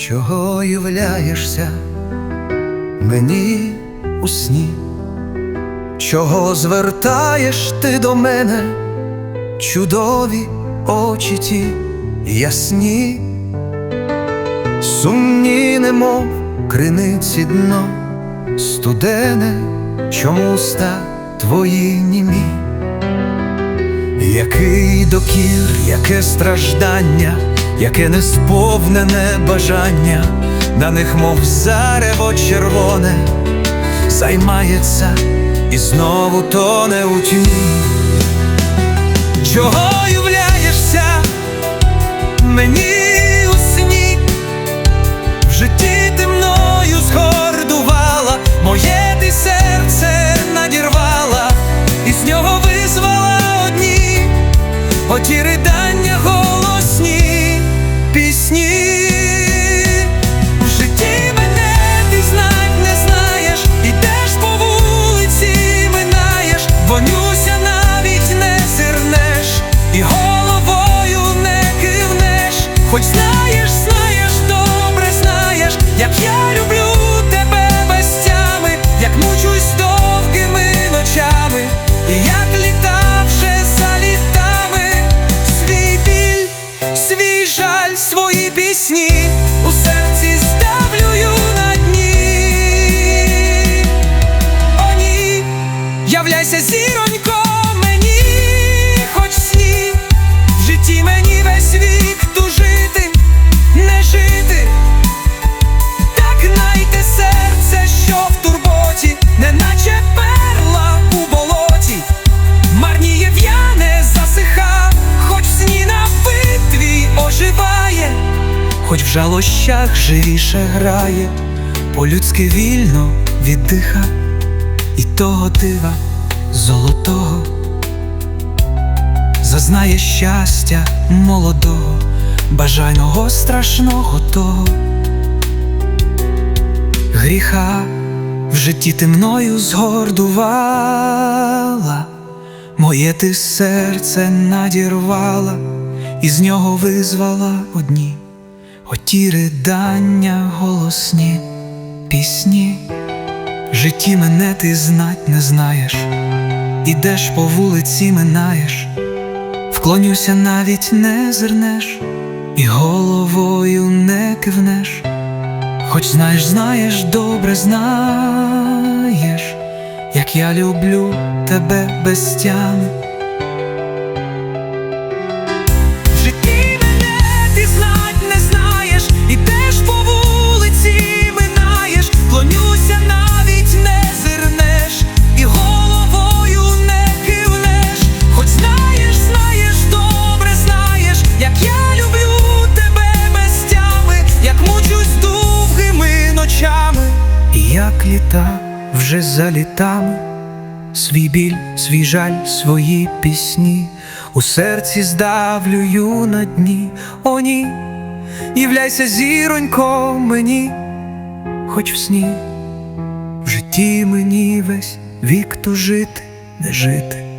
чого являєшся мені у сні, чого звертаєш ти до мене, чудові очі ті ясні, сумні, немов криниці дно, студене, чому уста твої німі. Який докір, яке страждання, яке несповнене бажання, на них, мов зарево червоне, займається і знову тоне у тьмі. Чого являєшся мені у хоч в жалощах живіше грає, по-людськи вільно віддиха, і того дива золотого. Зазнає щастя молодого, бажайного страшного того. Гріха в житті ти мною згордувала, моє ти серце надірвала, і з нього визвала одні оті ридання голосні пісні. В житті мене ти знать не знаєш, ідеш по вулиці, минаєш, вклонюся, навіть не зирнеш, і головою не кивнеш. Хоч знаєш, знаєш, добре знаєш, як я люблю тебе без тями. Як літа вже за літами. Свій біль, свій жаль, свої пісні у серці здавлюю на дні, о ні, являйся зіронько мені, хоч в сні, в житті мені весь вік тужити, не жити.